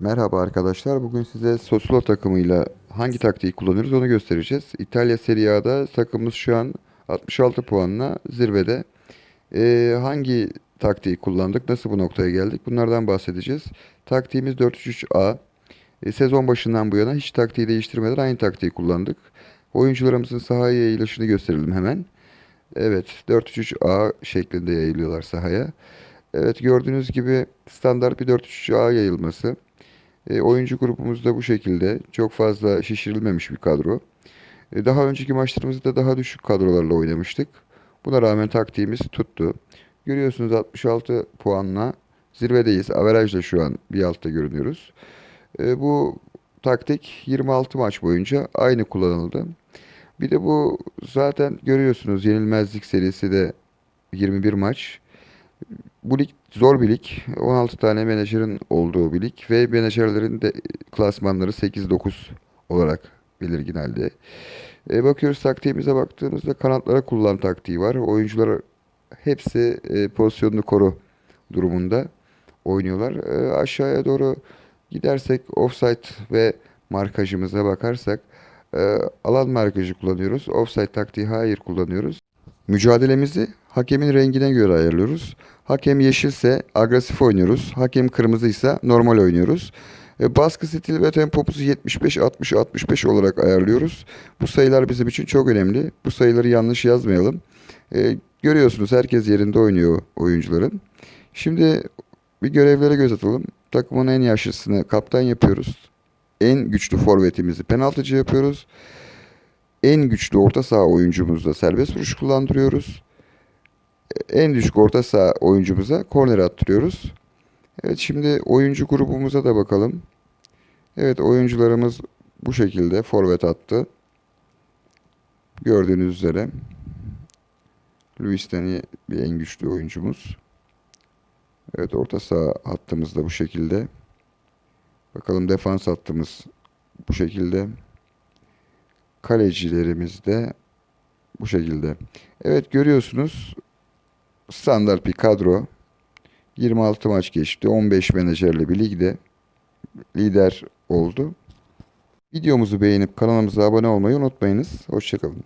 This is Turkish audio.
Merhaba arkadaşlar. Bugün size Sosolo takımıyla hangi taktiği kullanıyoruz onu göstereceğiz. İtalya Serie A'da takımımız şu an 66 puanla zirvede. Ee, hangi taktiği kullandık? Nasıl bu noktaya geldik? Bunlardan bahsedeceğiz. Taktiğimiz 4-3-3-A. Ee, sezon başından bu yana hiç taktiği değiştirmeden aynı taktiği kullandık. Oyuncularımızın sahaya yayılışını gösterelim hemen. Evet 4-3-3-A şeklinde yayılıyorlar sahaya. Evet gördüğünüz gibi standart bir 4-3-3-A yayılması. E, oyuncu grubumuz da bu şekilde. Çok fazla şişirilmemiş bir kadro. E, daha önceki maçlarımızda daha düşük kadrolarla oynamıştık. Buna rağmen taktiğimiz tuttu. Görüyorsunuz 66 puanla zirvedeyiz. Averajla şu an bir altta görünüyoruz. E, bu taktik 26 maç boyunca aynı kullanıldı. Bir de bu zaten görüyorsunuz yenilmezlik serisi de 21 maç. Bu lig zor bir lig. 16 tane menajerin olduğu bir lig ve menajerlerin de klasmanları 8-9 olarak belirgin halde. E, bakıyoruz taktiğimize baktığımızda kanatlara kullan taktiği var. Oyuncular hepsi e, pozisyonunu koru durumunda oynuyorlar. E, aşağıya doğru gidersek offside ve markajımıza bakarsak e, alan markajı kullanıyoruz. Offside taktiği hayır kullanıyoruz. Mücadelemizi hakemin rengine göre ayarlıyoruz. Hakem yeşilse agresif oynuyoruz. Hakem kırmızıysa normal oynuyoruz. E, baskı stili ve tempomuzu 75-60-65 olarak ayarlıyoruz. Bu sayılar bizim için çok önemli. Bu sayıları yanlış yazmayalım. E, görüyorsunuz herkes yerinde oynuyor oyuncuların. Şimdi bir görevlere göz atalım. Takımın en yaşlısını kaptan yapıyoruz. En güçlü forvetimizi penaltıcı yapıyoruz. En güçlü orta saha oyuncumuzda serbest vuruş kullandırıyoruz. En düşük orta saha oyuncumuza korner attırıyoruz. Evet şimdi oyuncu grubumuza da bakalım. Evet oyuncularımız bu şekilde forvet attı. Gördüğünüz üzere. Luis Dani bir en güçlü oyuncumuz. Evet orta saha hattımız da bu şekilde. Bakalım defans hattımız bu şekilde. Kalecilerimiz de bu şekilde. Evet görüyorsunuz standart bir kadro. 26 maç geçti. 15 menajerle bir ligde lider oldu. Videomuzu beğenip kanalımıza abone olmayı unutmayınız. Hoşçakalın.